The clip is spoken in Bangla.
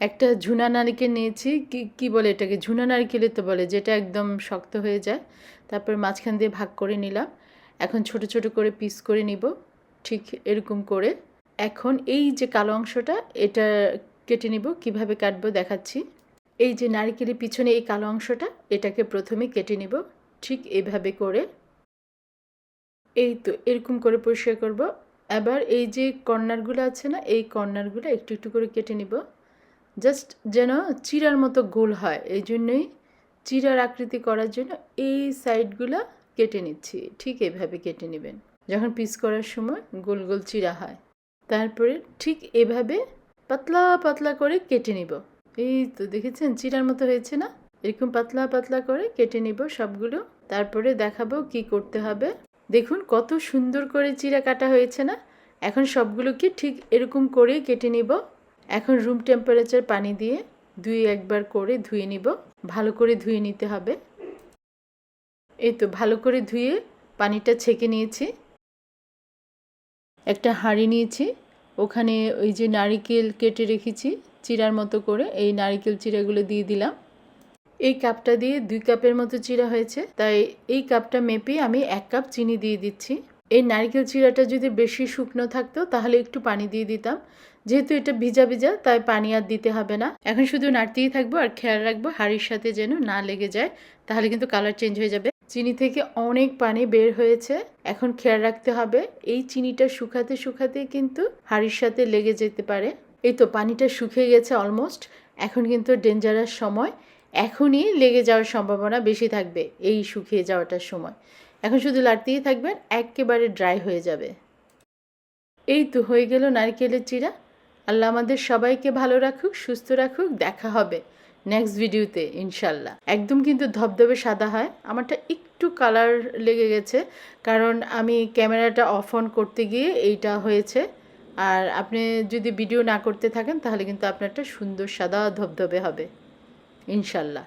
একটা ঝুনা নারিকেল নিয়েছি, কি কি বলে এটাকে? ঝুনা নারিকেলই তো বলে, যেটা একদম শক্ত হয়ে যায়। তারপর মাঝখান দিয়ে ভাগ করে নিলাম। এখন ছোট ছোট করে পিস করে নিব, ঠিক এরকম করে। এখন এই যে কালো অংশটা, এটা কেটে নিব, কীভাবে কাটবো দেখাচ্ছি। এই যে নারিকেলের পিছনে এই কালো অংশটা, এটাকে প্রথমে কেটে নিব, ঠিক এভাবে করে। এই তো, এরকম করে পরিষ্কার করব। এবার এই যে কর্নারগুলো আছে না, এই কর্নারগুলো একটু একটু করে কেটে নিব। জাস্ট যেন চিরার মতো গোল হয়। এই জন্যই চিরার আকৃতি করার জন্য এই সাইডগুলো কেটে নিচ্ছি। ঠিক এভাবে কেটে নেবেন। যখন পিস করার সময় গোল গোল চিরা হয়। তারপরে ঠিক এভাবে পাতলা পাতলা করে কেটে নিব। এই তো দেখেছেন, চিরার মতো হয়েছে না? এরকম পাতলা পাতলা করে কেটে নিব সবগুলো। তারপরে দেখাবো কি করতে হবে। দেখুন কত সুন্দর করে চিরা কাটা হয়েছে না? এখন সবগুলোকে ঠিক এরকম করে কেটে নিব। এখন রুম টেম্পারেচার পানি দিয়ে দুই একবার করে ধুয়ে নিব। ভালো করে ধুয়ে নিতে হবে। এই তো ভালো করে ধুয়ে পানিটা ছেঁকে নিয়েছি। একটা হাঁড়ি নিয়েছি। ওখানে ওই যে নারিকেল কেটে রেখেছি চিরার মতো করে। এই নারিকেল চিরাগুলো দিয়ে দিলাম। এই কাপটা দিয়ে দুই কাপের মতো চিরা হয়েছে। তাই এই কাপটা মেপে আমি এক কাপ চিনি দিয়ে দিচ্ছি। এই নারকেল চিরাটা যদি বেশি শুকনো থাকতো, তাহলে একটু পানি দিয়ে দিতাম। যেহেতু এটা ভিজা ভিজা, তাই পানি আর দিতে হবে না। এখন শুধু নাড়তেই থাকব আর খেয়াল রাখব হাড়ির সাথে যেন না লেগে যায়, তাহলে কিন্তু কালার চেঞ্জ হয়ে যাবে। চিনি থেকে অনেক পানি বের হয়েছে, এখন খেয়াল রাখতে হবে। এই চিনিটা শুকাতে শুকাতে কিন্তু হাড়ির সাথে লেগে যেতে পারে। এই তো পানিটা শুকিয়ে গেছে অলমোস্ট এখন কিন্তু ডেঞ্জারাস সময়। এখনই লেগে যাওয়ার সম্ভাবনা বেশি থাকবে এই শুকিয়ে যাওয়াটার সময়। এখন শুধু লাড়তেই থাকবেন, একেবারে ড্রাই হয়ে যাবে। এই তো হয়ে গেল নারকেলের চিরা আল্লাহ আমাদের সবাইকে ভালো রাখুক, সুস্থ রাখুক, দেখা হবে নেক্সট ভিডিওতে ইনশাল্লাহ একদম কিন্তু ধবধবে সাদা হয়। আমারটা একটু কালার লেগে গেছে, কারণ আমি ক্যামেরাটা অফ অন করতে গিয়ে এইটা হয়েছে। আর আপনি যদি ভিডিও না করতে থাকেন, তাহলে কিন্তু আপনারটা সুন্দর সাদা ধবধবে হবে ইনশাল্লাহ